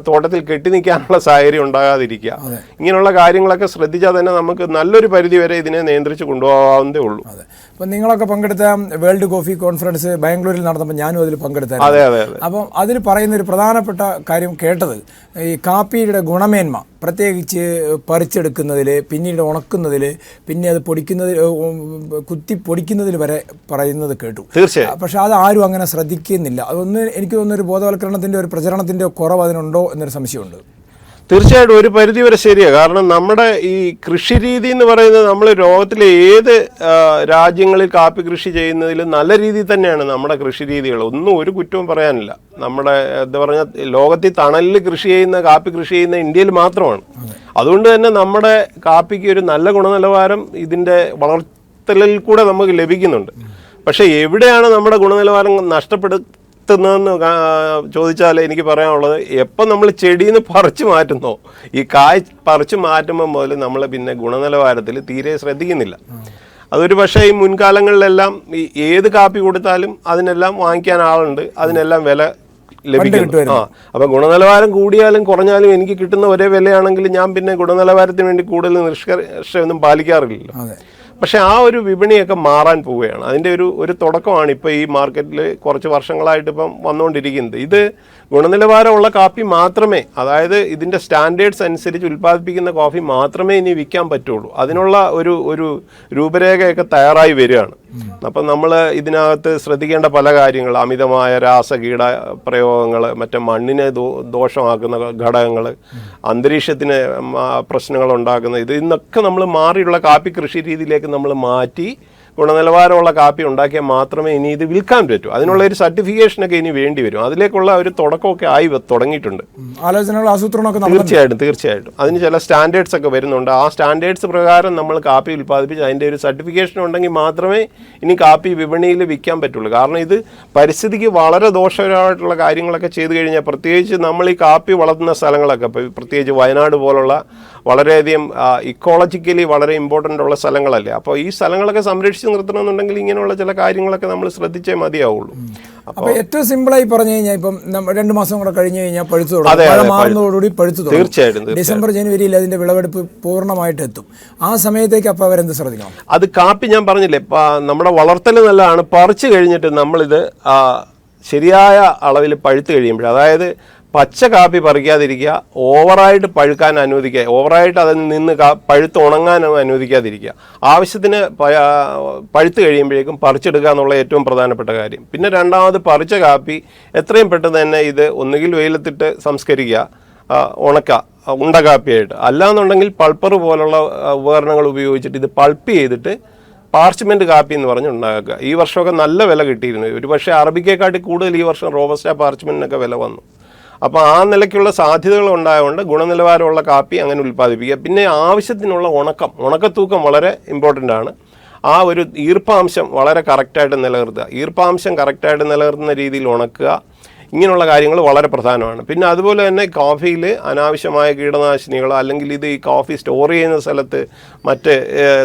തോട്ടത്തിൽ കെട്ടി നിൽക്കാനുള്ള സാഹചര്യം ഉണ്ടാകാതിരിക്കുക. ഇങ്ങനെയുള്ള കാര്യങ്ങളൊക്കെ ശ്രദ്ധിച്ചാൽ തന്നെ നമുക്ക് നല്ലൊരു പരിധി വരെ ഇതിനെ നിയന്ത്രിച്ച് കൊണ്ടുപോകാവുന്നതേ ഉള്ളൂ. അതെ. അപ്പം നിങ്ങളൊക്കെ പങ്കെടുത്ത വേൾഡ് കോഫി കോൺഫറൻസ് ബാംഗ്ലൂരിൽ നടന്നപ്പോൾ ഞാനും അതിൽ പങ്കെടുത്തായിരുന്നു. അപ്പം അതിൽ പറയുന്ന ഒരു പ്രധാനപ്പെട്ട കാര്യം കേട്ടത് ഈ കാപ്പിയുടെ ഗുണമേന്മ പ്രത്യേകിച്ച് പറിച്ചെടുക്കുന്നതിൽ പിന്നീട് ഉണക്കുന്നതിൽ പിന്നെ അത് പൊടിക്കുന്നതിൽ കുത്തി പൊടിക്കുന്നതിൽ വരെ പറയുന്നത് കേട്ടു. തീർച്ചയായും. പക്ഷെ അത് ആരും അങ്ങനെ ശ്രദ്ധിക്കുന്നില്ല. അതൊന്ന് എനിക്ക് തോന്നുന്ന ഒരു ബോധവൽക്കരണത്തിന്റെ ഒരു പ്രചരണത്തിന്റെ കുറവ് അതിനുണ്ടോ എന്നൊരു സംശയമുണ്ട്. തീർച്ചയായിട്ടും ഒരു പരിധി വരെ ശരിയാണ് കാരണം നമ്മുടെ ഈ കൃഷി രീതി എന്ന് പറയുന്നത് നമ്മൾ ലോകത്തിലെ ഏത് രാജ്യങ്ങളിൽ കാപ്പി കൃഷി ചെയ്യുന്നതിൽ നല്ല രീതിയിൽ തന്നെയാണ് നമ്മുടെ കൃഷി രീതികൾ ഒന്നും ഒരു കുറ്റവും പറയാനില്ല. നമ്മുടെ എന്താ പറഞ്ഞാൽ ലോകത്തിൽ തണലിൽ കൃഷി ചെയ്യുന്ന കാപ്പി കൃഷി ചെയ്യുന്ന ഇന്ത്യയിൽ മാത്രമാണ്. അതുകൊണ്ട് തന്നെ നമ്മുടെ കാപ്പിക്ക് ഒരു നല്ല ഗുണനിലവാരം ഇതിന്റെ വളർത്തലിൽ കൂടെ നമുക്ക് ലഭിക്കുന്നുണ്ട്. പക്ഷേ എവിടെയാണ് നമ്മുടെ ഗുണനിലവാരം നഷ്ടപ്പെടുത്തുന്നതെന്ന് കാ- ചോദിച്ചാൽ എനിക്ക് പറയാനുള്ളത്. എപ്പോൾ നമ്മൾ ചെടിയിൽ നിന്ന് പറിച്ചു മാറ്റുന്നോ ഈ കായ് പറിച്ചു മാറ്റുമ്പോൾ മുതൽ നമ്മൾ പിന്നെ ഗുണനിലവാരത്തിൽ തീരെ ശ്രദ്ധിക്കുന്നില്ല. അതൊരു പക്ഷേ ഈ മുൻകാലങ്ങളിലെല്ലാം ഈ ഏത് കാപ്പി കൊടുത്താലും അതിനെല്ലാം വാങ്ങിക്കാൻ ആളുണ്ട്. അതിനെല്ലാം വില ലഭിക്കും. ആ അപ്പം ഗുണനിലവാരം കൂടിയാലും കുറഞ്ഞാലും എനിക്ക് കിട്ടുന്ന ഒരേ വിലയാണെങ്കിൽ ഞാൻ പിന്നെ ഗുണനിലവാരത്തിന് വേണ്ടി കൂടുതൽ നിഷ്കർഷയൊന്നും പാലിക്കാറില്ലല്ലോ. പക്ഷേ ആ ഒരു വിപണിയൊക്കെ മാറാൻ പോവുകയാണ്. അതിന്റെ ഒരു ഒരു തുടക്കമാണ് ഇപ്പോൾ ഈ മാർക്കറ്റിൽ കുറച്ച് വർഷങ്ങളായിട്ട് ഇപ്പം വന്നുകൊണ്ടിരിക്കുന്നത്. ഇത് ഗുണനിലവാരമുള്ള കാപ്പി മാത്രമേ അതായത് ഇതിന്റെ സ്റ്റാൻഡേർഡ്സ് അനുസരിച്ച് ഉൽപ്പാദിപ്പിക്കുന്ന കോഫി മാത്രമേ ഇനി വിൽക്കാൻ പറ്റുള്ളൂ. അതിനുള്ള ഒരു ഒരു രൂപരേഖയൊക്കെ തയ്യാറായി വരികയാണ്. അപ്പം നമ്മൾ ഇതിനകത്ത് ശ്രദ്ധിക്കേണ്ട പല കാര്യങ്ങൾ അമിതമായ രാസകീട പ്രയോഗങ്ങൾ മറ്റേ മണ്ണിനെ ദോഷമാക്കുന്ന ഘടകങ്ങൾ അന്തരീക്ഷത്തിന് പ്രശ്നങ്ങൾ ഉണ്ടാക്കുന്ന ഇത് ഇന്നൊക്കെ നമ്മൾ മാറിയുള്ള കാപ്പി കൃഷി രീതിയിലേക്ക് നമ്മൾ മാറ്റി ഗുണനിലവാരമുള്ള കാപ്പി ഉണ്ടാക്കിയാൽ മാത്രമേ ഇനി ഇത് വിൽക്കാൻ പറ്റൂ. അതിനുള്ള ഒരു സർട്ടിഫിക്കേഷനൊക്കെ ഇനി വേണ്ടി വരും. അതിലേക്കുള്ള ഒരു തുടക്കമൊക്കെ ആയി തുടങ്ങിയിട്ടുണ്ട്. ആസൂത്രണമൊക്കെ തീർച്ചയായിട്ടും തീർച്ചയായിട്ടും. അതിന് ചില സ്റ്റാൻഡേർഡ്സ് ഒക്കെ വരുന്നുണ്ട്. ആ സ്റ്റാൻഡേർഡ്സ് പ്രകാരം നമ്മൾ കാപ്പി ഉൽപ്പാദിപ്പിച്ച് അതിന്റെ ഒരു സർട്ടിഫിക്കേഷൻ ഉണ്ടെങ്കിൽ മാത്രമേ ഇനി കാപ്പി വിപണിയിൽ വിൽക്കാൻ പറ്റുള്ളൂ. കാരണം ഇത് പരിസ്ഥിതിക്ക് വളരെ ദോഷകരമായിട്ടുള്ള കാര്യങ്ങളൊക്കെ ചെയ്തു കഴിഞ്ഞാൽ പ്രത്യേകിച്ച് നമ്മൾ ഈ കാപ്പി വളർത്തുന്ന സ്ഥലങ്ങളൊക്കെ ഇപ്പോൾ പ്രത്യേകിച്ച് വയനാട് പോലുള്ള വളരെയധികം ഇക്കോളജിക്കലി വളരെ ഇമ്പോർട്ടന്റ് ഉള്ള സ്ഥലങ്ങളല്ലേ. അപ്പോൾ ഈ സ്ഥലങ്ങളൊക്കെ സംരക്ഷിച്ച് നിർത്തണമെന്നുണ്ടെങ്കിൽ ഇങ്ങനെയുള്ള ചില കാര്യങ്ങളൊക്കെ നമ്മൾ ശ്രദ്ധിച്ചേ മതിയാവുള്ളൂ. അപ്പോൾ ഏറ്റവും സിമ്പിളായി പറഞ്ഞു കഴിഞ്ഞാൽ ഇപ്പം രണ്ട് മാസം കൂടെ കഴിഞ്ഞു കഴിഞ്ഞാൽ പഴുത്തു തുടങ്ങും. മാറുന്നതോടുകൂടി പഴുത്തു തുടങ്ങും. തീർച്ചയായിട്ടും. ഡിസംബർ ജനുവരിയിൽ അതിന്റെ വിളവെടുപ്പ് പൂർണമായിട്ട് എത്തും. ആ സമയത്തേക്ക് അപ്പോൾ അവരെന്ത് ശ്രദ്ധിക്കണം? അത് കാപ്പി ഞാൻ പറഞ്ഞില്ലേ നമ്മുടെ വളർത്തൽ നല്ലതാണ്. പറിച്ചു കഴിഞ്ഞിട്ട് നമ്മളിത് ശരിയായ അളവിൽ പഴുത്തു കഴിയുമ്പോൾ അതായത് പച്ച കാപ്പി പറിക്കാതിരിക്കുക ഓവറായിട്ട് പഴുക്കാൻ അനുവദിക്കുക ഓവറായിട്ട് അതിൽ നിന്ന് പഴുത്ത് ഉണങ്ങാൻ അനുവദിക്കാതിരിക്കുക. ആവശ്യത്തിന് പഴുത്ത് കഴിയുമ്പോഴേക്കും പറിച്ചെടുക്കുക എന്നുള്ള ഏറ്റവും പ്രധാനപ്പെട്ട കാര്യം. പിന്നെ രണ്ടാമത് പറിച്ച കാപ്പി എത്രയും പെട്ടെന്ന് തന്നെ ഇത് ഒന്നുകിൽ വെയിലത്തിട്ട് സംസ്കരിക്കുക ഉണക്ക ഉണ്ട കാപ്പിയായിട്ട്. അല്ലാന്നുണ്ടെങ്കിൽ പൾപ്പർ പോലുള്ള ഉപകരണങ്ങൾ ഉപയോഗിച്ചിട്ട് ഇത് പൾപ്പ് ചെയ്തിട്ട് പാർച്ച്മെന്റ് കാപ്പി എന്ന് പറഞ്ഞ് ഉണ്ടാക്കുക. ഈ വർഷമൊക്കെ നല്ല വില കിട്ടിയിരുന്നു. ഒരു പക്ഷേ അറബിക്കേക്കാട്ടി കൂടുതൽ ഈ വർഷം റോബസ്റ്റ പാർച്ച്മെന്റിനൊക്കെ വില വന്നു. അപ്പോൾ ആ നിലയ്ക്കുള്ള സാധ്യതകൾ ഉണ്ടായതുകൊണ്ട് ഗുണനിലവാരമുള്ള കാപ്പി അങ്ങനെ ഉൽപ്പാദിപ്പിക്കുക. പിന്നെ ആവശ്യത്തിനുള്ള ഉണക്കം. ഉണക്കത്തൂക്കം വളരെ ഇമ്പോർട്ടന്റ് ആണ്. ആ ഒരു ഈർപ്പാംശം വളരെ കറക്റ്റായിട്ട് നിലനിർത്തുക. ഈർപ്പാംശം കറക്റ്റായിട്ട് നിലനിർത്തുന്ന രീതിയിൽ ഉണക്കുക. ഇങ്ങനെയുള്ള കാര്യങ്ങൾ വളരെ പ്രധാനമാണ്. പിന്നെ അതുപോലെ തന്നെ കോഫിയിൽ അനാവശ്യമായ കീടനാശിനികളോ അല്ലെങ്കിൽ ഇത് ഈ കോഫി സ്റ്റോർ ചെയ്യുന്ന സ്ഥലത്ത് മറ്റ്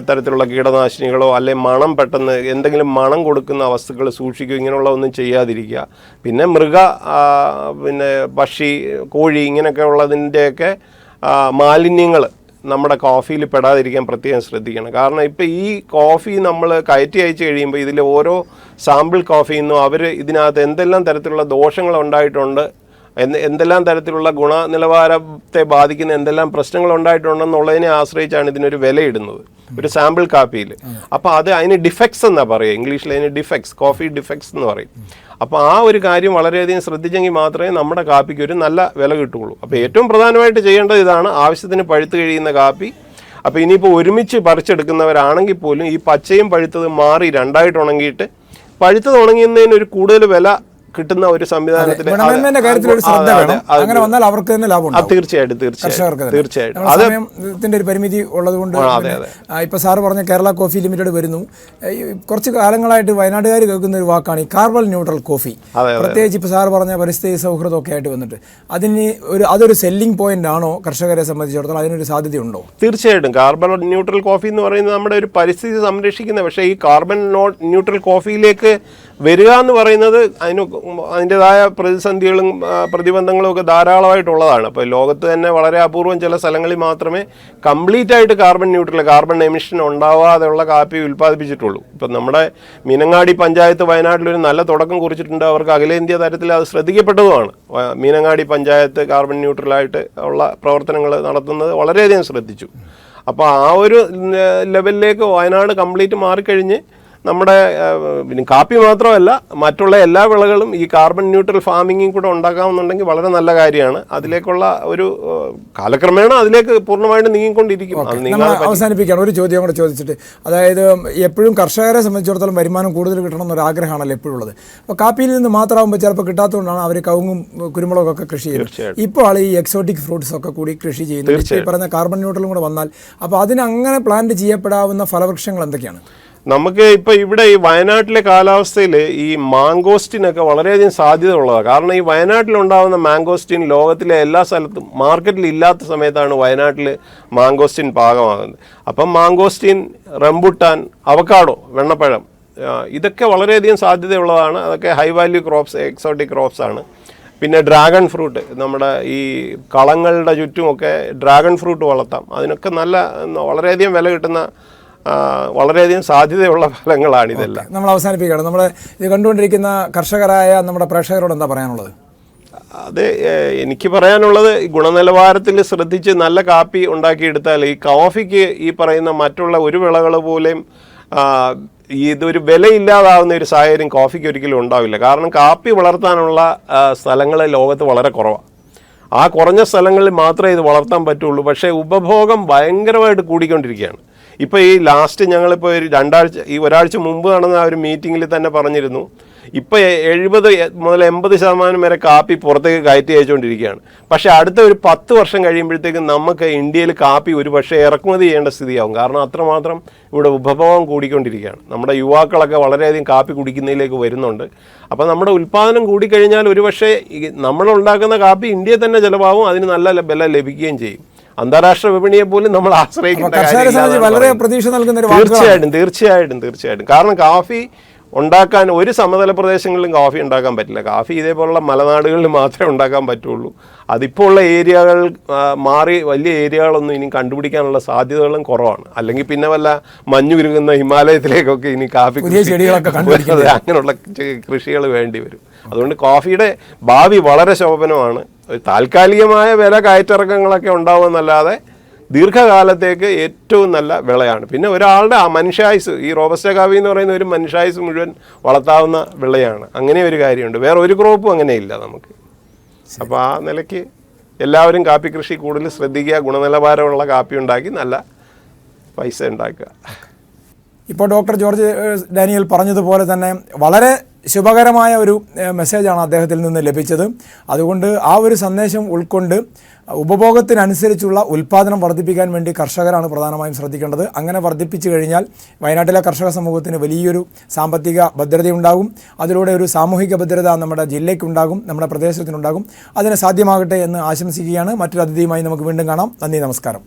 തരത്തിലുള്ള കീടനാശിനികളോ അല്ലെങ്കിൽ മണം പെട്ടെന്ന് എന്തെങ്കിലും മണം കൊടുക്കുന്ന വസ്തുക്കൾ സൂക്ഷിക്കുക ഇങ്ങനെയുള്ള ഒന്നും ചെയ്യാതിരിക്കുക. പിന്നെ മൃഗ പിന്നെ പക്ഷി കോഴി ഇങ്ങനെയൊക്കെ ഉള്ളതിന്റെയൊക്കെ മാലിന്യങ്ങൾ നമ്മുടെ കോഫിയിൽ പെടാതിരിക്കാൻ പ്രത്യേകം ശ്രദ്ധിക്കണം. കാരണം ഇപ്പോൾ ഈ കോഫി നമ്മൾ കയറ്റി അയച്ചു കഴിയുമ്പോൾ ഇതിൽ ഓരോ സാമ്പിൾ കോഫിയിൽ നിന്നും അവർ ഇതിനകത്ത് എന്തെല്ലാം തരത്തിലുള്ള ദോഷങ്ങൾ ഉണ്ടായിട്ടുണ്ട് എന്തെല്ലാം തരത്തിലുള്ള ഗുണനിലവാരത്തെ ബാധിക്കുന്ന എന്തെല്ലാം പ്രശ്നങ്ങൾ ഉണ്ടായിട്ടുണ്ടെന്നുള്ളതിനെ ആശ്രയിച്ചാണ് ഇതിനൊരു വിലയിടുന്നത്. ഒരു സാമ്പിൾ കാപ്പിയിൽ. അപ്പോൾ അത് അതിന് ഡിഫക്ട്സ് എന്നാ പറയുക. ഇംഗ്ലീഷിൽ അതിന് ഡിഫക്ട്സ് കോഫി ഡിഫക്ട്സ് എന്ന് പറയും. അപ്പോൾ ആ ഒരു കാര്യം വളരെയധികം ശ്രദ്ധിച്ചെങ്കിൽ മാത്രമേ നമ്മുടെ കാപ്പിക്ക് ഒരു നല്ല വില കിട്ടുകയുള്ളൂ. അപ്പോൾ ഏറ്റവും പ്രധാനമായിട്ട് ചെയ്യേണ്ടത് ഇതാണ് ആവശ്യത്തിന് പഴുത്ത് കഴിയുന്ന കാപ്പി. അപ്പോൾ ഇനിയിപ്പോൾ ഒരുമിച്ച് പറിച്ചെടുക്കുന്നവരാണെങ്കിൽ പോലും ഈ പച്ചയും പഴുത്തതും മാറി രണ്ടായിട്ട് ഉണങ്ങിയിട്ട് പഴുത്തത് ഉണങ്ങിയതിന് ഒരു കൂടുതൽ വില കിട്ടുന്ന ഒരു സംവിധാനത്തിൽ അങ്ങനെ വന്നാൽ അവർക്ക് തന്നെ ലാഭം തീർച്ചയായിട്ടും തീർച്ചയായിട്ടും തീർച്ചയായിട്ടും. സമയത്തിന്റെ ഒരു പരിമിതി ഉള്ളതുകൊണ്ട് ഇപ്പൊ സാറ് പറഞ്ഞ കേരള കോഫി ലിമിറ്റഡ് വരുന്നു. കുറച്ച് കാലങ്ങളായിട്ട് വയനാട്ടുകാർ കേൾക്കുന്ന ഒരു വാക്കാണ് ഈ കാർബൺ ന്യൂട്രൽ കോഫി. പ്രത്യേകിച്ച് ഇപ്പൊ സാറ് പറഞ്ഞ പരിസ്ഥിതി സൗഹൃദം ഒക്കെ ആയിട്ട് വന്നിട്ട് അതിന് ഒരു അതൊരു സെല്ലിംഗ് പോയിന്റ് ആണോ കർഷകരെ സംബന്ധിച്ചിടത്തോളം? അതിനൊരു സാധ്യതയുണ്ടോ? തീർച്ചയായിട്ടും. കാർബൺ ന്യൂട്രൽ കോഫി എന്ന് പറയുന്നത് നമ്മുടെ ഒരു പരിസ്ഥിതി സംരക്ഷിക്കുന്ന പക്ഷേ ഈ കാർബൺ ന്യൂട്രൽ കോഫിയിലേക്ക് വരിക എന്ന് പറയുന്നത് അതിന് അതിന്റെതായ പ്രതിസന്ധികളും പ്രതിബന്ധങ്ങളും ഒക്കെ ധാരാളമായിട്ടുള്ളതാണ്. അപ്പോൾ ലോകത്ത് തന്നെ വളരെ അപൂർവം ചില സ്ഥലങ്ങളിൽ മാത്രമേ കംപ്ലീറ്റ് ആയിട്ട് കാർബൺ ന്യൂട്രൽ കാർബൺ എമിഷൻ ഉണ്ടാവാതെയുള്ള കാപ്പി ഉൽപ്പാദിപ്പിച്ചിട്ടുള്ളൂ. ഇപ്പം നമ്മുടെ മീനങ്ങാടി പഞ്ചായത്ത് വയനാട്ടിലൊരു നല്ല തുടക്കം കുറിച്ചിട്ടുണ്ട്. അവർക്ക് അഖിലേന്ത്യാ തരത്തിൽ അത് ശ്രദ്ധിക്കപ്പെട്ടതുമാണ്. മീനങ്ങാടി പഞ്ചായത്ത് കാർബൺ ന്യൂട്രലായിട്ട് ഉള്ള പ്രവർത്തനങ്ങൾ നടത്തുന്നത് വളരെയധികം ശ്രദ്ധിച്ചു. അപ്പോൾ ആ ഒരു ലെവലിലേക്ക് വയനാട് കംപ്ലീറ്റ് മാറിക്കഴിഞ്ഞ് നമ്മുടെ പിന്നെ കാപ്പി മാത്രമല്ല മറ്റുള്ള എല്ലാ വിളകളും ഈ കാർബൺ ന്യൂട്രൽ ഫാമിങ്ങും കൂടെ ഉണ്ടാക്കാമെന്നുണ്ടെങ്കിൽ വളരെ നല്ല കാര്യമാണ്. അതിലേക്കുള്ള ഒരു കാലക്രമേണ അതിലേക്ക് പൂർണമായിട്ട് നീങ്ങിക്കൊണ്ടിരിക്കും. അവസാനിപ്പിക്കുകയാണ്. ഒരു ചോദ്യം കൂടെ ചോദിച്ചിട്ട് അതായത് എപ്പോഴും കർഷകരെ സംബന്ധിച്ചിടത്തോളം വരുമാനം കൂടുതൽ കിട്ടണം എന്നൊരു ആഗ്രഹമാണല്ലോ എപ്പോഴും ഉള്ളത് അപ്പോൾ കാപ്പിയിൽ നിന്ന് മാത്രമാകുമ്പോൾ ചിലപ്പോൾ കിട്ടാത്തതുകൊണ്ടാണ് അവർ കവുങ്ങും കുരുമുളകൊക്കെ കൃഷി ചെയ്യുന്നത്. ഇപ്പോൾ ആൾ ഈ എക്സോട്ടിക് ഫ്രൂട്ട്സ് ഒക്കെ കൂടി കൃഷി ചെയ്യുന്നത് പറഞ്ഞ ഈ കാർബൺ ന്യൂട്രലും കൂടെ വന്നാൽ അപ്പോൾ അതിന് അങ്ങനെ പ്ലാന്റ് ചെയ്യപ്പെടാവുന്ന ഫലവൃക്ഷങ്ങൾ എന്തൊക്കെയാണ്? നമുക്ക് ഇപ്പൊ ഇവിടെ ഈ വയനാട്ടിലെ കാലാവസ്ഥയിൽ ഈ മാങ്കോസ്റ്റിനൊക്കെ വളരെയധികം സാധ്യത ഉള്ളതാണ് കാരണം ഈ വയനാട്ടിൽ ഉണ്ടാകുന്ന മാങ്കോസ്റ്റിൻ ലോകത്തിലെ എല്ലാ സ്ഥലത്തും മാർക്കറ്റിൽ ഇല്ലാത്ത സമയത്താണ് വയനാട്ടിൽ മാങ്കോസ്റ്റിൻ പാകമാകുന്നത്. അപ്പം മാങ്കോസ്റ്റിൻ റംബുട്ടാൻ അവക്കാടോ വെണ്ണപ്പഴം ഇതൊക്കെ വളരെയധികം സാധ്യതയുള്ളതാണ്. അതൊക്കെ high value crops exotic crops ആണ്. പിന്നെ ഡ്രാഗൺ ഫ്രൂട്ട് നമ്മുടെ ഈ കളങ്ങളുടെ ചുറ്റുമൊക്കെ ഡ്രാഗൺ ഫ്രൂട്ട് വളർത്താം. അതിനൊക്കെ നല്ല വളരെയധികം വില കിട്ടുന്ന വളരെയധികം സാധ്യതയുള്ള ഫലങ്ങളാണ് ഇതെല്ലാം. നമ്മൾ അവസാനിപ്പിക്കുകയാണ്. നമ്മൾ ഇത് കണ്ടുകൊണ്ടിരിക്കുന്ന കർഷകരായ നമ്മുടെ പ്രേക്ഷകരോട് എന്താ പറയാനുള്ളത്? അത് എനിക്ക് പറയാനുള്ളത് ഗുണനിലവാരത്തിൽ ശ്രദ്ധിച്ച് നല്ല കാപ്പി ഉണ്ടാക്കിയെടുത്താൽ ഈ കോഫിക്ക് ഈ പറയുന്ന മറ്റുള്ള ഒരു വിളകൾ പോലെയും ഇതൊരു വിലയില്ലാതാവുന്ന ഒരു സാഹചര്യം കോഫിക്ക് ഒരിക്കലും ഉണ്ടാവില്ല. കാരണം കാപ്പി വളർത്താനുള്ള സ്ഥലങ്ങൾ ലോകത്ത് വളരെ കുറവാണ് ആ കുറഞ്ഞ സ്ഥലങ്ങളിൽ മാത്രമേ ഇത് വളർത്താൻ പറ്റുള്ളൂ. പക്ഷേ ഉപഭോഗം ഭയങ്കരമായിട്ട് കൂടിക്കൊണ്ടിരിക്കുകയാണ്. ഇപ്പോൾ ഈ ലാസ്റ്റ് ഞങ്ങളിപ്പോൾ ഒരു രണ്ടാഴ്ച ഈ ഒരാഴ്ച മുമ്പ് നടന്ന ആ ഒരു മീറ്റിങ്ങിൽ തന്നെ പറഞ്ഞിരുന്നു. ഇപ്പോൾ എഴുപത് മുതൽ എൺപത് ശതമാനം വരെ കാപ്പി പുറത്തേക്ക് കയറ്റി അയച്ചുകൊണ്ടിരിക്കുകയാണ്. പക്ഷേ അടുത്ത ഒരു പത്ത് വർഷം കഴിയുമ്പോഴത്തേക്കും നമുക്ക് ഇന്ത്യയിൽ കാപ്പി ഒരു പക്ഷേ ഇറക്കുമതി ചെയ്യേണ്ട സ്ഥിതിയാവും. കാരണം അത്രമാത്രം ഇവിടെ ഉപഭോഗം കൂടിക്കൊണ്ടിരിക്കുകയാണ്. നമ്മുടെ യുവാക്കളൊക്കെ വളരെയധികം കാപ്പി കുടിക്കുന്നതിലേക്ക് വരുന്നുണ്ട്. അപ്പോൾ നമ്മുടെ ഉൽപ്പാദനം കൂടിക്കഴിഞ്ഞാൽ ഒരു പക്ഷേ നമ്മളുണ്ടാക്കുന്ന കാപ്പി ഇന്ത്യയിൽ തന്നെ ചിലവാകും അതിന് നല്ല വില ലഭിക്കുകയും ചെയ്യും. അന്താരാഷ്ട്ര വിപണിയെ പോലും നമ്മൾ എന്നാണ് വളരെ പ്രതീക്ഷ നൽകുന്ന തീർച്ചയായിട്ടും തീർച്ചയായിട്ടും തീർച്ചയായിട്ടും. കാരണം കാഫി ഉണ്ടാക്കാൻ ഒരു സമതല പ്രദേശങ്ങളിലും കാഫി ഉണ്ടാക്കാൻ പറ്റില്ല. കാഫി ഇതേപോലുള്ള മലനാടുകളിൽ മാത്രമേ ഉണ്ടാക്കാൻ പറ്റുള്ളൂ. അതിപ്പോൾ ഉള്ള ഏരിയകൾ മാറി വലിയ ഏരിയകളൊന്നും ഇനി കണ്ടുപിടിക്കാനുള്ള സാധ്യതകളും കുറവാണ്. അല്ലെങ്കിൽ പിന്നെ വല്ല മഞ്ഞുരുകുന്ന ഹിമാലയത്തിലേക്കൊക്കെ ഇനി കാഫി അങ്ങനെയുള്ള കൃഷികൾ വേണ്ടി വരും. അതുകൊണ്ട് കോഫിയുടെ ഭാവി വളരെ ശോഭനമാണ്. താൽക്കാലികമായ വില കയറ്റിറക്കങ്ങളൊക്കെ ഉണ്ടാവുമെന്നല്ലാതെ ദീർഘകാലത്തേക്ക് ഏറ്റവും നല്ല വിളയാണ്. പിന്നെ ഒരാളുടെ ആ മനുഷ്യായുസ് ഈ റോബസ്റ്റ കാവി എന്ന് പറയുന്ന ഒരു മനുഷ്യായുസ് മുഴുവൻ വളർത്താവുന്ന വിളയാണ്. അങ്ങനെ ഒരു കാര്യമുണ്ട്. വേറെ ഒരു ക്രോപ്പും അങ്ങനെ ഇല്ല നമുക്ക്. അപ്പോൾ ആ നിലയ്ക്ക് എല്ലാവരും കാപ്പി കൃഷി കൂടുതൽ ശ്രദ്ധിക്കുക ഗുണനിലവാരമുള്ള കാപ്പി ഉണ്ടാക്കി നല്ല പൈസ ഉണ്ടാക്കുക. ഇപ്പോൾ ഡോക്ടർ ജോർജ് ഡാനിയൽ പറഞ്ഞതുപോലെ തന്നെ വളരെ ശുഭകരമായ ഒരു മെസ്സേജാണ് അദ്ദേഹത്തിൽ നിന്ന് ലഭിച്ചത്. അതുകൊണ്ട് ആ ഒരു സന്ദേശം ഉൾക്കൊണ്ട് ഉപഭോഗത്തിനനുസരിച്ചുള്ള ഉൽപ്പാദനം വർദ്ധിപ്പിക്കാൻ വേണ്ടി കർഷകരാണ് പ്രധാനമായും ശ്രദ്ധിക്കേണ്ടത്. അങ്ങനെ വർദ്ധിപ്പിച്ചു കഴിഞ്ഞാൽ വയനാട്ടിലെ കർഷക സമൂഹത്തിന് വലിയൊരു സാമ്പത്തിക ഭദ്രതയുണ്ടാകും. അതിലൂടെ ഒരു സാമൂഹിക ഭദ്രത നമ്മുടെ ജില്ലയ്ക്കുണ്ടാകും നമ്മുടെ പ്രദേശത്തിനുണ്ടാകും. അതിന് സാധ്യമാകട്ടെ എന്ന് ആശംസിക്കുകയാണ്. മറ്റൊരു അതിഥിയുമായി നമുക്ക് വീണ്ടും കാണാം. നന്ദി നമസ്കാരം.